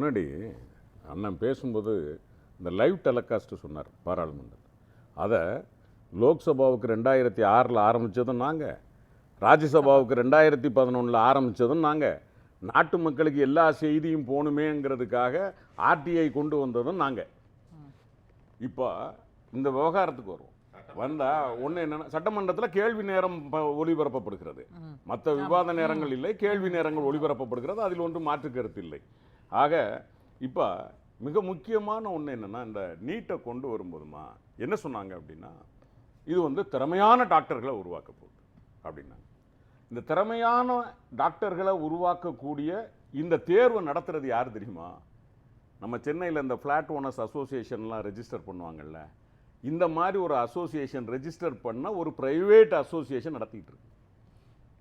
முன்னாடி அண்ணன் பேசும்போது இந்த லைவ் டெலிகாஸ்ட் சொன்னார் பாராளுமன்றத்தில் அதை லோக்சபாவுக்கு ரெண்டாயிரத்தி ஆறில் ஆரம்பித்ததும் நாங்கள் ராஜ்யசபாவுக்கு ரெண்டாயிரத்தி பதினொன்றில் ஆரம்பித்ததும் நாங்கள் நாட்டு மக்களுக்கு எல்லா செய்தியும் போகணுமேங்கிறதுக்காக ஆர்டிஐ கொண்டு வந்ததும் நாங்கள் இப்போ இந்த விவகாரத்துக்கு வருவோம். வந்தா ஒன்று என்னன்னா சட்டமன்றத்தில் கேள்வி நேரம் ஒளிபரப்பப்படுகிறது. மற்ற விவாத நேரங்கள் இல்லை கேள்வி நேரங்கள் ஒளிபரப்பப்படுகிறது. அதில் ஒன்றும் மாற்று கருத்து இல்லை. ஆக இப்போ மிக முக்கியமான ஒன்று என்னென்னா இந்த நீட்டை கொண்டு வரும்போதுமா என்ன சொன்னாங்க அப்படின்னா இது வந்து திறமையான டாக்டர்களை உருவாக்க போகுது அப்படின்னாங்க. இந்த திறமையான டாக்டர்களை உருவாக்கக்கூடிய இந்த தேர்வை நடத்துறது யார் தெரியுமா? நம்ம சென்னையில் இந்த ஃப்ளாட் ஓனர்ஸ் அசோசியேஷன்லாம் ரெஜிஸ்டர் பண்ணுவாங்கள்ல இந்த மாதிரி ஒரு அசோசியேஷன் ரெஜிஸ்டர் பண்ண ஒரு ப்ரைவேட் அசோசியேஷன் நடத்திட்டு இருக்கு.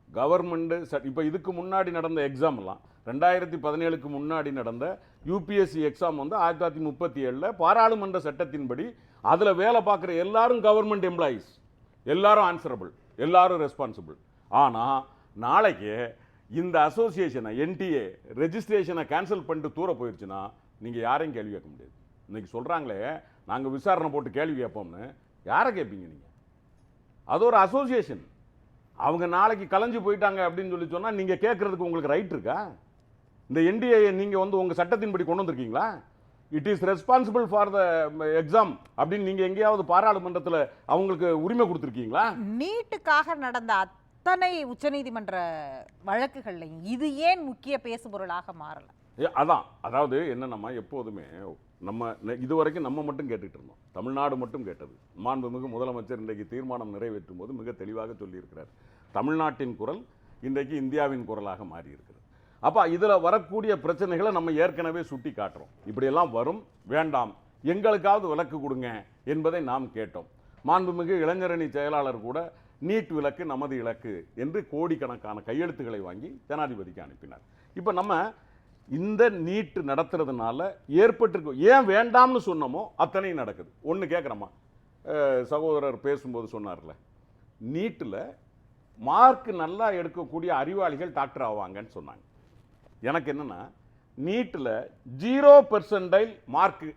கவர்மெண்ட்டு இப்போ இதுக்கு முன்னாடி நடந்த எக்ஸாம்லாம் ரெண்டாயிரத்தி பதினேழுக்கு முன்னாடி நடந்த யூபிஎஸ்சி எக்ஸாம் வந்து ஆயிரத்தி தொள்ளாயிரத்தி முப்பத்தி ஏழில் பாராளுமன்ற சட்டத்தின்படி அதில் வேலை பார்க்குற எல்லாரும் கவர்மெண்ட் எம்ப்ளாயீஸ் எல்லாரும் ஆன்சரபிள் எல்லாரும் ரெஸ்பான்சிபிள் ஆனால் நாளைக்கு இந்த அசோசியேஷனை என்டிஏ ரெஜிஸ்ட்ரேஷனை கேன்சல் பண்ணிட்டு தூர போயிடுச்சுன்னா நீங்கள் யாரையும் கேள்வி கேட்க முடியாது. இன்றைக்கி சொல்கிறாங்களே நாங்கள் விசாரணை போட்டு கேள்வி கேட்போம்னு யாரை கேட்பீங்க நீங்கள் அது ஒரு அசோசியேஷன் அவங்க நாளைக்கு கலைஞ்சு போயிட்டாங்க அப்படின்னு சொல்லி சொன்னால் நீங்கள் கேட்குறதுக்கு உங்களுக்கு ரைட் இருக்கா? இந்த என்டிஏ நீங்கள் வந்து உங்கள் சட்டத்தின்படி கொண்டு வந்திருக்கீங்களா? It is responsible for the exam அப்படின்னு நீங்கள் எங்கேயாவது பாராளுமன்றத்தில் அவங்களுக்கு உரிமை கொடுத்துருக்கீங்களா? நீட்டுக்காக நடந்த அத்தனை உச்சநீதிமன்ற வழக்குகள்லையும் இது ஏன் முக்கிய பேசுபொருளாக மாறல? அதான். அதாவது என்னென்னம்மா எப்போதுமே நம்ம இதுவரைக்கும் நம்ம மட்டும் கேட்டுட்டு இருந்தோம். தமிழ்நாடு மட்டும் கேட்டது. மாண்புமிகு முதலமைச்சர் இன்றைக்கு தீர்மானம் நிறைவேற்றும் போது மிக தெளிவாக சொல்லியிருக்கிறார். தமிழ்நாட்டின் குரல் இன்றைக்கு இந்தியாவின் குரலாக மாறி இருக்கிறது அப்போ இதில் வரக்கூடிய பிரச்சனைகளை நம்ம ஏற்கனவே சுட்டி காட்டுறோம். இப்படியெல்லாம் வரும் வேண்டாம் எங்களுக்காவது விலக்கு கொடுங்க என்பதை நாம் கேட்டோம். மாண்புமிகு இளைஞரணி செயலாளர் கூட நீட் விலக்கு நமது இலக்கு என்று கோடிக்கணக்கான கையெழுத்துக்களை வாங்கி ஜனாதிபதிக்கு அனுப்பினார். இப்போ நம்ம இந்த நீட்டு நடத்துறதுனால ஏற்பட்டிருக்கும் ஏன் வேண்டாம்னு சொன்னோமோ அத்தனையும் நடக்குது. ஒன்று கேட்குறம்மா சகோதரர் பேசும்போது சொன்னார்ல நீட்டில் மார்க் நல்லா எடுக்கக்கூடிய அறிவாளிகள் டாக்டர் ஆவாங்கன்னு சொன்னாங்க. எனக்கு என்னென்னா நீட்டில் ஜீரோ பெர்சன்டைல் மார்க்கு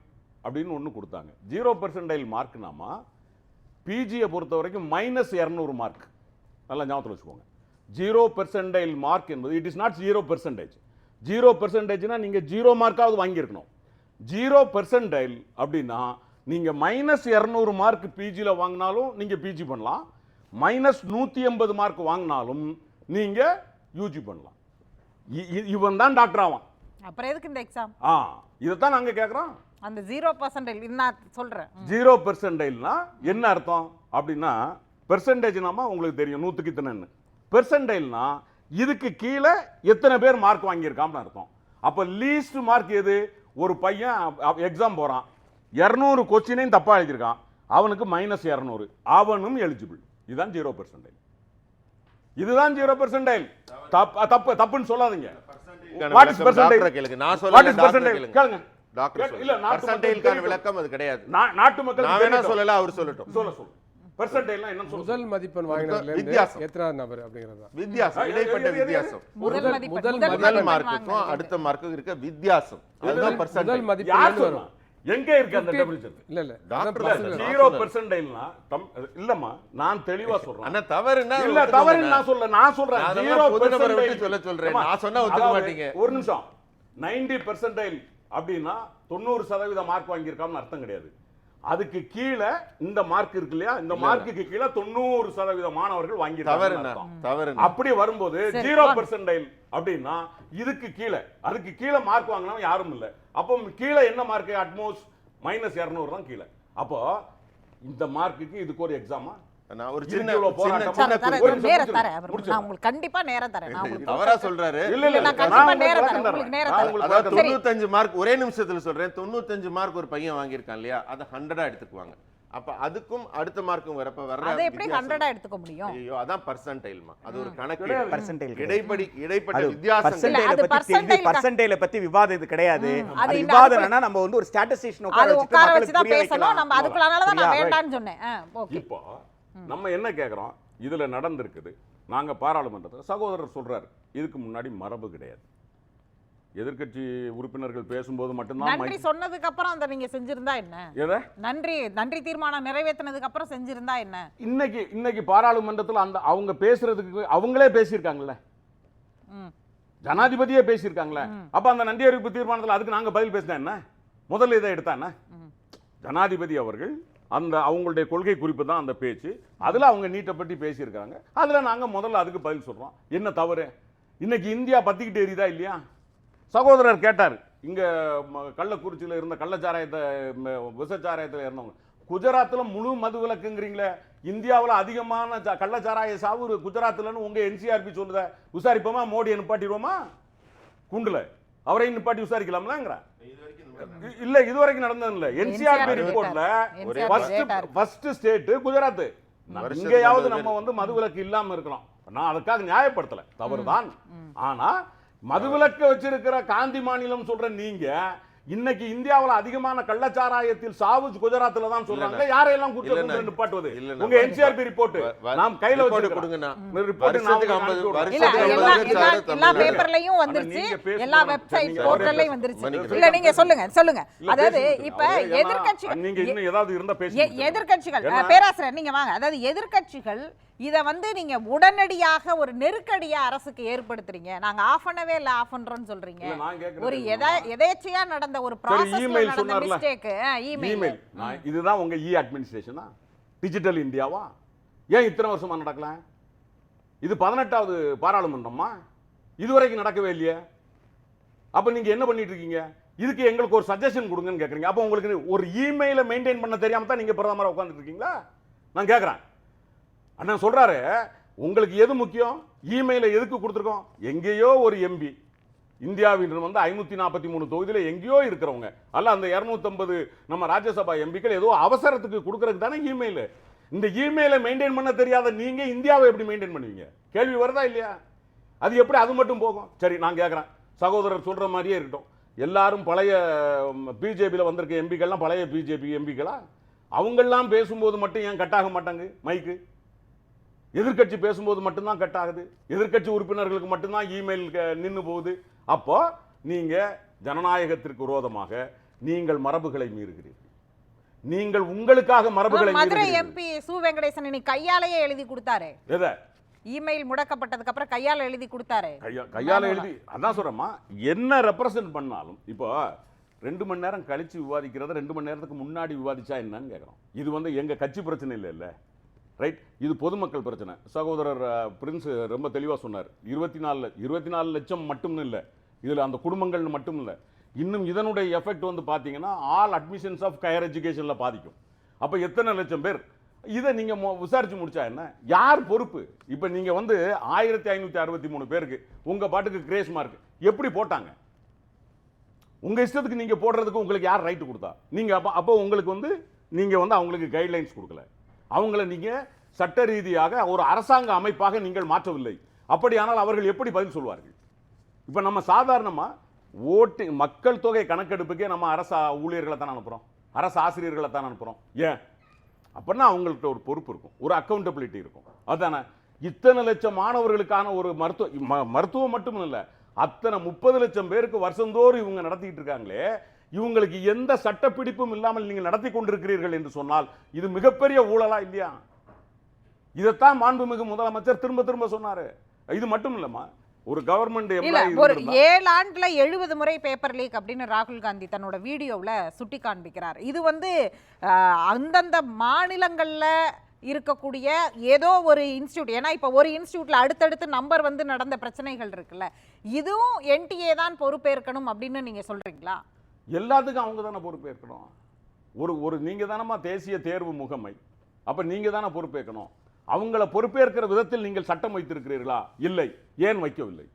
அப்படின்னு ஒன்று கொடுத்தாங்க. ஜீரோ பெர்சன்டைல் மார்க்னாமா பிஜியை பொறுத்த வரைக்கும் மைனஸ் இரநூறு மார்க். நல்லா ஞாபகத்தில் வச்சுக்கோங்க. ஜீரோ பெர்சன்டைல் மார்க் என்பது it is not zero percentage zero பெர்சன்டேஜ்னா நீங்கள் ஜீரோ மார்க்காவது வாங்கியிருக்கணும். ஜீரோ பெர்சன்டைல் அப்படின்னா நீங்கள் மைனஸ் இரநூறு மார்க் பிஜியில் வாங்கினாலும் நீங்கள் பிஜி பண்ணலாம். மைனஸ் நூற்றி எண்பது மார்க் வாங்கினாலும் நீங்கள் யூஜி பண்ணலாம். இவன் தான் டாக்டர் ஆவான். அப்புறம் எதுக்கு இந்த எக்ஸாம் ஆ இதைத்தான் நாங்கள் கேட்குறோம் அந்த ஜீரோ பர்சன்டேஜ் நான் சொல்றேன். ம். ஜீரோ பெர்சன்டைல்னா என்ன அர்த்தம்? அப்படின்னா பெர்சன்டேஜ்னாமா உங்களுக்கு தெரியும் நூற்றுக்கு இத்தனைன்னு. பெர்சன்டைல்னா இதுக்கு கீழே எத்தனை பேர் மார்க் வாங்கியிருக்கான்னு அர்த்தம். அப்போ லீஸ்ட் மார்க் எது? ஒரு பையன் எக்ஸாம் போகிறான் இரநூறு கொஸ்டினையும் தப்பாக எழுதியிருக்கான். அவனுக்கு மைனஸ் இரநூறு. அவனும் எலிஜிபிள் இதுதான் ஜீரோ பெர்சன்டைல் இதுதான் ஜீரோ பெர்சன்டைல் தப்பு தப்பு தப்புன்னு சொல்லாதீங்க. is percentile? டாக்டரை கேளுங்க. நான் சொல்லல is டாக்டரை percentile? கேளுங்க. டாக்டர் இல்ல, மக்களுக்கு விளக்கம் அது கிடையாது. நாட்டு மக்கள் நான் வேணா சொல்லல அவர் சொல்லட்டும். சொல்ல சொல்லு. சொல்ல. முதல் மதிப்பெண் வாங்கினதுல இருந்து வித்தியாசம். எத்தனாவது நபர் அப்படிங்கிறது வித்தியாசம் இடைப்பட்ட? வித்தியாசம். முதல் முதல்- மார்க்குக்கும். அடுத்த மார்க்குக்கும் இருக்க வித்தியாசம். அதுதான் முதல் பர்சன்டைல் மதிப்பெண் வரும். எங்க இருக்கு அந்த டெபினிஷன் இல்ல இல்ல டாக்டர் ஜீரோ. பெர்சன்டைல்னா இல்லம்மா நான் தெளிவா சொல்றேன் அண்ணா தவறுன்னா இல்ல ஒத்துக்கோங்க. தவறு நான் சொல்ல நான் சொல்றேன் ஜீரோ பெர்சன்டைல் விட்டு சொல்ல சொல்றேன். நான் சொன்னா ஒத்துக்க மாட்டீங்க. ஒரு நிமிஷம் 90 பெர்சன்டைல் அப்படின்னா தொண்ணூறு சதவீத மார்க் வாங்கியிருக்கான்னு அர்த்தம் கிடையாது அதுக்கு கீழே இந்த மார்க் இருக்கு இல்லையா? இந்த மார்க்குக்கு கீழே தொண்ணூறு சதவீத மாணவர்கள் தவறுண்ணா தவறு அப்படி வரும்போது ஜீரோ வாங்க. பெர்சன்டைல் அப்படின்னா இதுக்கு கீழே அதுக்கு கீழே மார்க் வாங்கினவன் யாரும் இல்லை. அப்போ கீழே என்ன மார்க் அட்மோஸ்ட் மைனஸ் இரநூறு தான் கீழே. அப்போ இந்த மார்க்குக்கு இதுக்கு ஒரு எக்ஸாமா நான் ஒரு சின்ன உங்களுக்கு கண்டிப்பா நேரம் தரேன். சொல்றாரு. இல்ல இல்ல நான் கண்டிப்பா நேரம் தரேன். உங்களுக்கு நேரம் தரேன். மார்க் ஒரே நிமிஷத்துல சொல்றேன். தொண்ணூத்தஞ்சு மார்க் ஒரு பையன் வாங்கியிருக்கான் இல்லையா? அதை ஹண்ட்ரடா எடுத்துக்குவாங்க. அப்ப அதுக்கும் அடுத்த மார்க்கும் வரப்ப வர்ற அதை எப்படி வித்தியாசம். ஹண்ட்ரடா எடுத்துக்க முடியும்? ஐயோ அதான் பர்சன்டைல்மா அது ஒரு கணக்கு. கிடையாது. இடைப்படி இடைப்பட்ட வித்தியாசம் அது பத்தி தெரிஞ்சு percentile பத்தி விவாதம் இது கிடையாது. அது விவாதம்னா நம்ம வந்து ஒரு ஸ்டாட்டிஸ்டிஷியன் அது உட்கார உட்கார வச்சு தான் பேசணும். நம்ம அதுக்குள்ளனால தான் நான்? வேண்டாம்னு சொன்னேன். ஓகே. இப்போ நம்ம என்ன கேட்குறோம் இதுல நடந்திருக்குது. நாங்க பாராளுமன்றத்தில் சகோதரர் சொல்றாரு. இதுக்கு முன்னாடி மரபு கிடையாது. எதிர்க்கட்சி உறுப்பினர்கள் பேசும்போது மட்டும்தான் நன்றி சொன்னதுக்கு அப்புறம் அதை நீங்க செஞ்சிருந்தா என்ன? எதை? நன்றி நன்றி தீர்மானம் நிறைவேற்றினதுக்கு அப்புறம் செஞ்சிருந்தா என்ன? இன்னைக்கு இன்னைக்கு பாராளுமன்றத்தில் அந்த அவங்க பேசுறதுக்கு அவங்களே பேசியிருக்காங்கல்ல. ஜனாதிபதியே பேசியிருக்காங்களே? அப்ப அந்த நன்றி அறிவிப்பு தீர்மானத்தில் அதுக்கு நாங்க பதில் பேசினா என்ன? முதல்ல இதை எடுத்தா என்ன. ஜனாதிபதி அவர்கள் அந்த அவங்களுடைய கொள்கை குறிப்பு தான் அந்த பேச்சு. அதில் அவங்க நீட்டை பற்றி பேசியிருக்காங்க அதில் நாங்கள் முதல்ல அதுக்கு பதில் சொல்கிறோம் என்ன தவறு? இன்றைக்கி இந்தியா பற்றிக்கிட்டு எரியுதா இல்லையா? சகோதரர் கேட்டார். இங்கே கள்ளக்குறிச்சியில் இருந்த கள்ளச்சாராயத்தை விசச்சாராயத்தில் இருந்தவங்க. குஜராத்தில் முழு மது விலக்குங்கிறீங்களே. இந்தியாவில் அதிகமான ச- கள்ளச்சாராய சாவு குஜராத்தில்னு உங்கள் என்சிஆர்பி சொல்லுத. விசாரிப்போமா? மோடியை நிப்பாட்டிடுவோமா? குண்டில். அவரையும் நிப்பாட்டி விசாரிக்கலாம்லங்கிற இல்ல இதுவரைக்கும் நடந்தது இல்ல என்சிஆர்பி ரிப்போர்ட்ல ஃபர்ஸ்ட் ஸ்டேட் குஜராத். இங்கேயாவது நம்ம. வந்து மதுவிலக்கு இல்லாம இருக்கிறோம் நான் அதுக்காக நியாயப்படுத்தல. தவறுதான். ஆனா மதுவிலக்கு வச்சிருக்கிற காந்தி மாநிலம் சொல்ற நீங்க இன்னைக்கு இந்தியாவுல அதிகமான கள்ளச்சாராயத்தில் சாவு குஜராத்ல தான் சொல்றாங்க யாரையெல்லாம். குற்றம் நிப்பாட்டுவது. உங்க என்சிஆர்பி ரிப்போர்ட் நாம் கையில வச்சிருக்கோம் கொடுங்கண்ணா. எல்லா. பேப்பர்லயும் வந்துருச்சு எல்லா வெப்சைட் போர்ட்டல்லையும். வந்துருச்சு. இல்ல நீங்க சொல்லுங்க சொல்லுங்க அதாவது. இப்ப எதிர்க்கட்சிகள் நீங்க இன்னும் ஏதாவது இருந்தா பேசுங்க எதிர்க்கட்சிகள் அஹ், பேராசிரியர் நீங்க வாங்க அதாவது எதிர்க்கட்சிகள் இத வந்து நீங்க உடனடியாக ஒரு நெருக்கடியா அரசுக்கு ஏற்படுத்துறீங்க. நாங்க ஆஃப் பண்ணவே இல்ல ஆஃப் பண்றோம்னு சொல்றீங்க. ஒரு எதா எதேச்சையா நடந்த ஒரு email நடந்த சொன்னார்ல. மிஸ்டேக் இமெயில் இதுதான் உங்க இ அட்மினிஸ்ட்ரேஷனா டிஜிட்டல் இந்தியாவா ஏன் இத்தனை வருஷமா நடக்கல? இது பதினெட்டாவது பாராளுமன்றமா? இதுவரைக்கும் நடக்கவே இல்லையே. அப்ப நீங்க என்ன பண்ணிட்டு இருக்கீங்க? இதுக்கு எங்களுக்கு ஒரு சஜஷன் கொடுங்கன்னு கேக்குறீங்க. அப்போ உங்களுக்கு ஒரு இமெயிலை மெயின்டைன் பண்ண தெரியாம தான் நீங்க பிரதமரா உட்கார்ந்துட்டு இருக்கீங்களா? நான் கேக்குறேன். அண்ணா சொல்கிறாரு உங்களுக்கு எது முக்கியம்? இமெயிலை எதுக்கு கொடுத்துருக்கோம்? எங்கேயோ ஒரு எம்பி இந்தியாவின் வந்து ஐநூற்றி நாற்பத்தி மூணு தொகுதியில் எங்கேயோ இருக்கிறவங்க அல்ல அந்த 250 நம்ம ராஜ்யசபா எம்பிக்கள் ஏதோ அவசரத்துக்கு கொடுக்கறதுக்கு தானே இமெயில் இந்த இமெயிலை மெயின்டைன் பண்ண தெரியாத நீங்கள் இந்தியாவை எப்படி மெயின்டைன் பண்ணுவீங்க? கேள்வி வருதா இல்லையா? அது எப்படி அது மட்டும் போகும்? சரி நான் கேட்குறேன் சகோதரர் சொல்கிற மாதிரியே இருக்கட்டும். எல்லாரும் பழைய பிஜேபியில் வந்திருக்க எம்பிக்கள்லாம் பழைய பிஜேபி எம்பிக்களா அவங்கெல்லாம் பேசும்போது மட்டும் ஏன் கட்டாக மாட்டாங்க? மைக்கு எதிர்க்கட்சி பேசும்போது மட்டும்தான் கட் ஆகுது. எதிர்க்கட்சி உறுப்பினர்களுக்கு மட்டும்தான் இமெயில் நின்று போகுது. அப்போ நீங்க ஜனநாயகத்திற்கு விரோதமாக நீங்கள் மரபுகளை மீறுகிறீர்கள். நீங்கள் உங்களுக்காக மரபுகளை மதுரை எம்பி சு வெங்கடேசன் இன்னைக்கு கையாலேயே எழுதி கொடுத்தாரு. எதை? இமெயில் முடக்கப்பட்டதுக்கு அப்புறம் கையால எழுதி கொடுத்தாரு. கையா கையால எழுதி அதான் சொல்றேம்மா. என்ன ரெப்ரசன்ட் பண்ணாலும் இப்போ ரெண்டு மணி நேரம் கழிச்சு விவாதிக்கிறத ரெண்டு மணி நேரத்துக்கு முன்னாடி விவாதிச்சா என்னன்னு கேட்குறோம். இது வந்து எங்க கட்சி பிரச்சனை இல்லை இல்ல. ரைட் இது பொதுமக்கள் பிரச்சனை. சகோதரர் பிரின்ஸ் ரொம்ப தெளிவாக சொன்னார். இருபத்தி நாலு இருபத்தி நாலு லட்சம் மட்டும்னு இல்லை. இதில் அந்த குடும்பங்கள் மட்டும் இல்லை. இன்னும் இதனுடைய எஃபெக்ட் வந்து பார்த்தீங்கன்னா ஆல் அட்மிஷன்ஸ் ஆஃப் ஹையர் எஜுகேஷனில் பாதிக்கும். அப்போ எத்தனை லட்சம் பேர்? இதை நீங்கள் மொ- விசாரிச்சு முடிச்சா என்ன? யார் பொறுப்பு? இப்போ நீங்கள் வந்து ஆயிரத்தி ஐநூற்றி அறுபத்தி மூணு பேருக்கு உங்கள் பாட்டுக்கு கிரேஸ் மார்க் எப்படி போட்டாங்க? உங்கள் இஷ்டத்துக்கு நீங்கள் போடுறதுக்கு உங்களுக்கு யார் ரைட் கொடுத்தா? நீங்க அப்போ அப்போ உங்களுக்கு வந்து நீங்கள் வந்து அவங்களுக்கு கைட்லைன்ஸ் கொடுக்கல. அவங்கள நீங்கள் சட்ட ரீதியாக ஒரு அரசாங்க அமைப்பாக நீங்கள் மாற்றவில்லை. அப்படியானால் அவர்கள் எப்படி பதில் சொல்வார்கள்? இப்போ நம்ம சாதாரணமாக ஓட்டு மக்கள் தொகை கணக்கெடுப்புக்கே நம்ம அரசு ஊழியர்களை தான் அனுப்புகிறோம் அரசு ஆசிரியர்களை தான் அனுப்புகிறோம் ஏன்? அப்படின்னா அவங்கள்ட்ட ஒரு பொறுப்பு இருக்கும். ஒரு அக்கௌண்டபிலிட்டி இருக்கும். அதானே? இத்தனை லட்சம் மாணவர்களுக்கான ஒரு மருத்துவ ம- மருத்துவம் மட்டும் இல்லை அத்தனை முப்பது லட்சம் பேருக்கு வருஷந்தோறும் இவங்க நடத்திக்கிட்டு இருக்காங்களே இவங்களுக்கு எந்த சட்டப்பிடிப்பும் இல்லாமல் நீங்கள் நடத்தி கொண்டிருக்கிறீர்கள் என்று சொன்னால் இது மிகப்பெரிய ஊழலா இல்லையா? இதைத்தான் மாண்புமிகு முதலமைச்சர் திரும்ப திரும்ப சொன்னாரு. இது மட்டும் இல்லம்மா ஒரு கவர்மெண்ட் ஒரு ஏழு ஆண்டுல எழுபது முறை பேப்பர் லீக் அப்படின்னு ராகுல் காந்தி தன்னோட வீடியோவுல சுட்டி காண்பிக்கிறார் இது வந்து அந்தந்த மாநிலங்கள்ல இருக்கக்கூடிய ஏதோ ஒரு இன்ஸ்டியூட் ஏன்னா இப்போ ஒரு இன்ஸ்டியூட்ல அடுத்தடுத்து நம்பர் வந்து நடந்த பிரச்சனைகள் இருக்குல்ல. இதுவும் என்டிஏ தான் பொறுப்பேற்கணும் அப்படின்னு நீங்க சொல்றீங்களா? எல்லாத்துக்கும் அவங்க தானே பொறுப்பேற்கணும் ஒரு ஒரு நீங்க தானம்மா தேசிய தேர்வு முகமை. அப்ப நீங்க தானே பொறுப்பேற்கணும் அவங்கள பொறுப்பேற்கிற விதத்தில் நீங்கள் சட்டம் வைத்திருக்கிறீர்களா? இல்லை. ஏன் வைக்கவில்லை?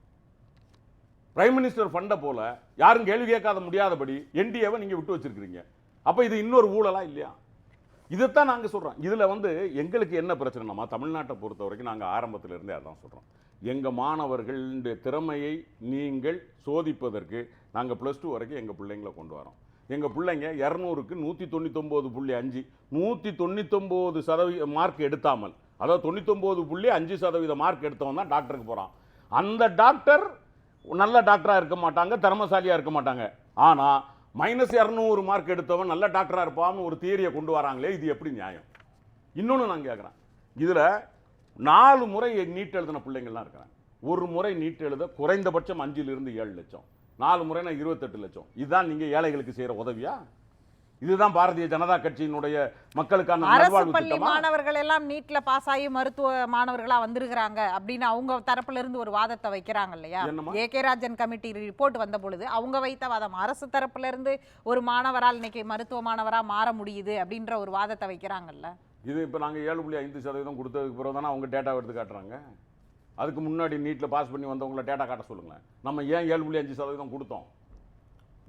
பிரைம் மினிஸ்டர் ஃபண்டை போல யாரும் கேள்வி கேட்காத முடியாதபடி என்டிஏவை நீங்க விட்டு வச்சிருக்கிறீங்க. அப்போ இது இன்னொரு ஊழலா இல்லையா? இதைத்தான் நாங்க சொல்றோம். இதுல வந்து எங்களுக்கு என்ன பிரச்சனைனா தமிழ்நாட்டை பொறுத்த வரைக்கும் நாங்க ஆரம்பத்திலிருந்தே அதான் சொல்றோம். எங்கள் மாணவர்களுடைய திறமையை நீங்கள் சோதிப்பதற்கு நாங்கள் ப்ளஸ் டூ வரைக்கும் எங்கள் பிள்ளைங்களை கொண்டு வரோம். எங்கள் பிள்ளைங்க இரநூறுக்கு நூற்றி தொண்ணூத்தொன்பது புள்ளி அஞ்சு நூற்றி தொண்ணூத்தொன்பது சதவீத மார்க் எடுத்தாமல் அதாவது தொண்ணூத்தொன்பது புள்ளி அஞ்சு சதவீத மார்க் எடுத்தவன் தான் டாக்டருக்கு போகிறான் அந்த டாக்டர் நல்ல டாக்டராக இருக்க மாட்டாங்க திறமசாலியாக இருக்க மாட்டாங்க. ஆனால் மைனஸ் இரநூறு மார்க் எடுத்தவன் நல்ல டாக்டராக இருப்பான்னு ஒரு தியரியை கொண்டு வராங்களே இது எப்படி நியாயம்? இன்னொன்று நான் கேட்குறேன் இதில் நாலு முறை நீட் எழுதின பிள்ளைங்கள்லாம் இருக்கிறாங்க ஒரு முறை நீட் எழுத குறைந்தபட்சம் அஞ்சிலிருந்து ஏழு லட்சம். நாலு முறைனா இருபத்தெட்டு லட்சம். இதுதான் நீங்கள் ஏழைகளுக்கு செய்கிற உதவியா? இதுதான் பாரதிய ஜனதா கட்சியினுடைய மக்களுக்கான அரசு பள்ளி மாணவர்கள் எல்லாம் நீட்ல பாஸ் ஆகி மருத்துவ மாணவர்களா வந்திருக்கிறாங்க அப்படின்னு அவங்க தரப்புல இருந்து ஒரு வாதத்தை வைக்கிறாங்க இல்லையா? A K Rajan committee report வந்த பொழுது அவங்க வைத்த வாதம் அரசு தரப்புல இருந்து ஒரு மாணவரால் இன்னைக்கு மருத்துவ மாணவரா மாற முடியுது அப்படின்ற ஒரு வாதத்தை வைக்கிறாங்கல்ல? இது இப்போ நாங்கள் ஏழு புள்ளி ஐந்து சதவீதம் கொடுத்ததுக்கு பிறகு தானே அவங்க டேட்டா எடுத்து காட்டுறாங்க. அதுக்கு முன்னாடி நீட்டில் பாஸ் பண்ணி வந்தவங்கள டேட்டா காட்ட சொல்லுங்களேன். நம்ம ஏன் ஏழு புள்ளி அஞ்சு சதவீதம் கொடுத்தோம்?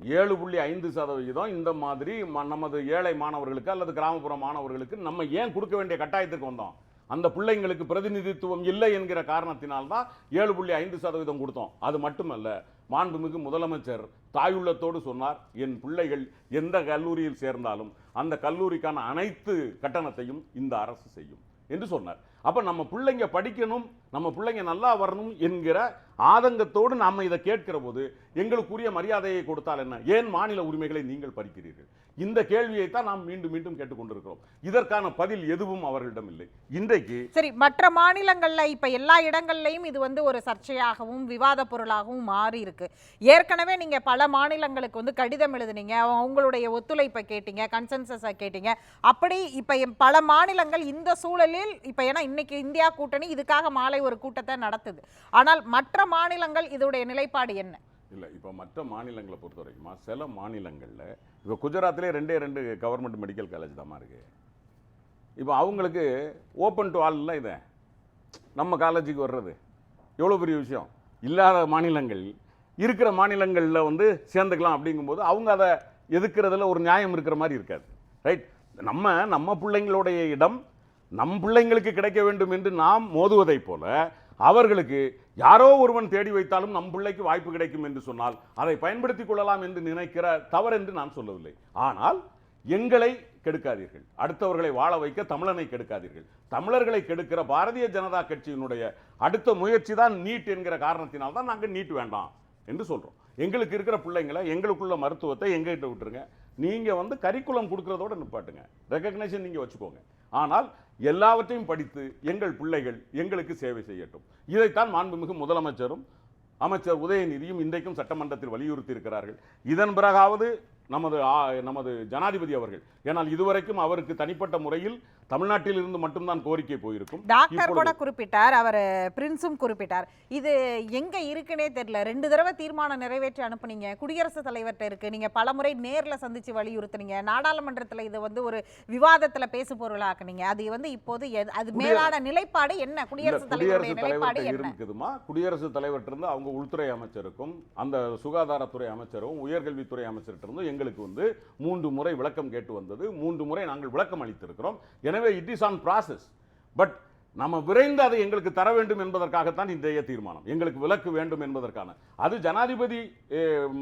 ஏழு புள்ளி ஐந்து சதவீதம் இந்த மாதிரி ம- நமது ஏழை மாணவர்களுக்கு அல்லது கிராமப்புற மாணவர்களுக்கு நம்ம ஏன் கொடுக்க வேண்டிய கட்டாயத்துக்கு வந்தோம்? அந்த பிள்ளைங்களுக்கு பிரதிநிதித்துவம் இல்லை என்கிற காரணத்தினால்தான் ஏழு புள்ளி ஐந்து சதவீதம் கொடுத்தோம். அது மட்டுமல்ல மாண்புமிகு முதலமைச்சர் தாயுள்ளத்தோடு சொன்னார் என் பிள்ளைகள் எந்த கல்லூரியில் சேர்ந்தாலும் அந்த கல்லூரிக்கான அனைத்து கட்டணத்தையும் இந்த அரசு செய்யும் என்று சொன்னார். அப்ப நம்ம பிள்ளைங்க படிக்கணும் நம்ம பிள்ளைங்க நல்லா வரணும் என்கிற ஆதங்கத்தோடு நாம இதை கேட்கிற போது எங்களுக்குரிய மரியாதையை கொடுத்தால் என்ன? ஏன் மாநில உரிமைகளை நீங்கள் பறிக்கிறீர்கள்? இந்த கேள்வியை தான் நாம் மீண்டும் மீண்டும் கேட்டுக்கொண்டிருக்கிறோம். இதற்கான பதில் எதுவும் அவர்களிடம் இல்லை இன்றைக்கு சரி மற்ற மாநிலங்கள்ல இப்ப எல்லா இடங்கள்லையும் இது வந்து ஒரு சர்ச்சையாகவும் விவாத பொருளாகவும் மாறி இருக்கு ஏற்கனவே நீங்க பல மாநிலங்களுக்கு வந்து கடிதம் எழுதுனீங்க உங்களுடைய ஒத்துழைப்பை கேட்டீங்க கன்சென்சஸை கேட்டீங்க. அப்படி இப்ப எம் பல மாநிலங்கள் இந்த சூழலில் இப்ப ஏன்னா இன்னைக்கு இந்தியா கூட்டணி இதுக்காக மாலை ஒரு கூட்டத்தை நடத்துது. ஆனால் மற்ற மாநிலங்கள் இதோடைய நிலைப்பாடு என்ன? இல்லை இப்போ மற்ற மாநிலங்களை பொறுத்த வரைக்குமா சில மாநிலங்களில் இப்போ குஜராத்லேயே ரெண்டே ரெண்டு கவர்மெண்ட் மெடிக்கல் காலேஜ் தாம்மா இருக்குது இப்போ அவங்களுக்கு ஓப்பன் டு ஆல் இல்லை இதை. நம்ம காலேஜுக்கு வர்றது. எவ்வளோ பெரிய விஷயம்? இல்லாத மாநிலங்கள். இருக்கிற மாநிலங்களில் வந்து சேர்ந்துக்கலாம் அப்படிங்கும்போது அவங்க அதை எதுக்குறதுல ஒரு நியாயம் இருக்கிற மாதிரி இருக்காது. ரைட் நம்ம நம்ம பிள்ளைங்களுடைய இடம் நம் பிள்ளைங்களுக்கு கிடைக்க வேண்டும் என்று நாம் மோதுவதைப் போல அவர்களுக்கு யாரோ ஒருவன் தேடி வைத்தாலும் நம் பிள்ளைக்கு வாய்ப்பு கிடைக்கும் என்று சொன்னால் அதை பயன்படுத்திக் கொள்ளலாம் என்று நினைக்கிற தவறென்று நான் சொல்லவில்லை. ஆனால் எங்களை கெடுக்காதீர்கள். அடுத்தவர்களை வாழ வைக்க தமிழனை கெடுக்காதீர்கள். தமிழர்களை கெடுக்கிற பாரதிய ஜனதா கட்சியினுடைய அடுத்த முயற்சி தான் நீட் என்கிற காரணத்தினால் தான் நாங்கள் நீட் வேண்டாம் என்று சொல்றோம். எங்களுக்கு இருக்கிற பிள்ளைங்களை எங்களுக்குள்ள மருத்துவத்தை எங்ககிட்ட விட்டுருங்க. நீங்க வந்து கரிக்குலம் கொடுக்குறதோட நிப்பாட்டுங்க. ரெக்கக்னேஷன் நீங்க வச்சுக்கோங்க. ஆனால் எல்லாவற்றையும் படித்து எங்கள் பிள்ளைகள் எங்களுக்கு சேவை செய்யட்டும். இதைத்தான் மாண்புமிகு முதலமைச்சரும் அமைச்சர் உதயநிதியும் இன்றைக்கும் சட்டமன்றத்தில் வலியுறுத்தி இருக்கிறார்கள். இதன் பிறகாவது நமது நமது ஜனாதிபதி அவர்கள். ஏனால் இதுவரைக்கும் அவருக்கு தனிப்பட்ட முறையில் தமிழ்நாட்டில் இருந்து மட்டும்தான் கோரிக்கை போயிருக்கும். டாக்டர் கூட குறிப்பிட்டார் அவர் பிரின்ஸும் குறிப்பிட்டார். இது எங்க இருக்குன்னே தெரியல. ரெண்டு தடவை தீர்மானம் நிறைவேற்றி அனுப்புனீங்க. குடியரசுத் தலைவர்கிட்ட இருக்கு. நீங்க பலமுறை நேர்ல சந்திச்சு வலியுறுத்துனீங்க. நாடாளுமன்றத்துல இது வந்து ஒரு விவாதத்துல பேசு பொருளாக்குனீங்க அது வந்து இப்போது அது மேலான நிலைப்பாடு என்ன? குடியரசுத் தலைவருடைய நிலைப்பாடு இருக்குதுமா? குடியரசுத் தலைவர்கிட்ட இருந்து அவங்க உள்துறை அமைச்சருக்கும் அந்த சுகாதாரத்துறை அமைச்சரும் உயர்கல்வித்துறை அமைச்சர்கிட்ட இருந்தும் எங்களுக்கு வந்து மூன்று முறை விளக்கம் கேட்டு வந்தது. மூன்று முறை நாங்கள் விளக்கம் அளித்திருக்கிறோம். எனவே it is on process but நம்ம விரைந்து அதை எங்களுக்கு தர வேண்டும் என்பதற்காகத்தான் இன்றைய தீர்மானம். எங்களுக்கு விலக்கு வேண்டும் என்பதற்கான. அது ஜனாதிபதி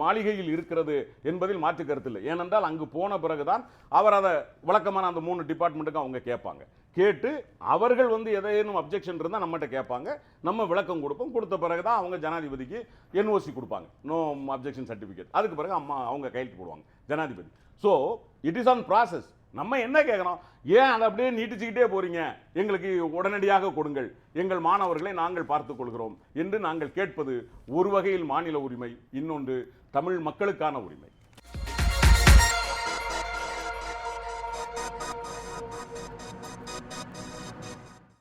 மாளிகையில் இருக்கிறது என்பதில் மாற்று கருத்தில்லை ஏனென்றால் அங்கு போன பிறகுதான் அவர் அதை விளக்கமான அந்த மூணு டிபார்ட்மெண்ட்டுக்கும் அவங்க கேட்பாங்க. கேட்டு அவர்கள் வந்து எதேனும் அப்ஜெக்ஷன் இருந்தால் நம்மகிட்ட கேட்பாங்க. நம்ம விளக்கம் கொடுப்போம். கொடுத்த பிறகு தான் அவங்க ஜனாதிபதிக்கு என்ஓசி கொடுப்பாங்க. No objection certificate. அதுக்கு பிறகு அம்மா அவங்க கையெழுத்து போடுவாங்க. ஜனாதிபதி. So it is on process நம்ம என்ன கேட்குறோம் ஏன் அதை அப்படியே நீட்டிச்சுக்கிட்டே போறீங்க? எங்களுக்கு உடனடியாக கொடுங்கள். எங்கள் மாணவர்களை நாங்கள் பார்த்துக் கொள்கிறோம் என்று நாங்கள் கேட்பது ஒரு வகையில் மாநில உரிமை இன்னொன்று தமிழ் மக்களுக்கான உரிமை.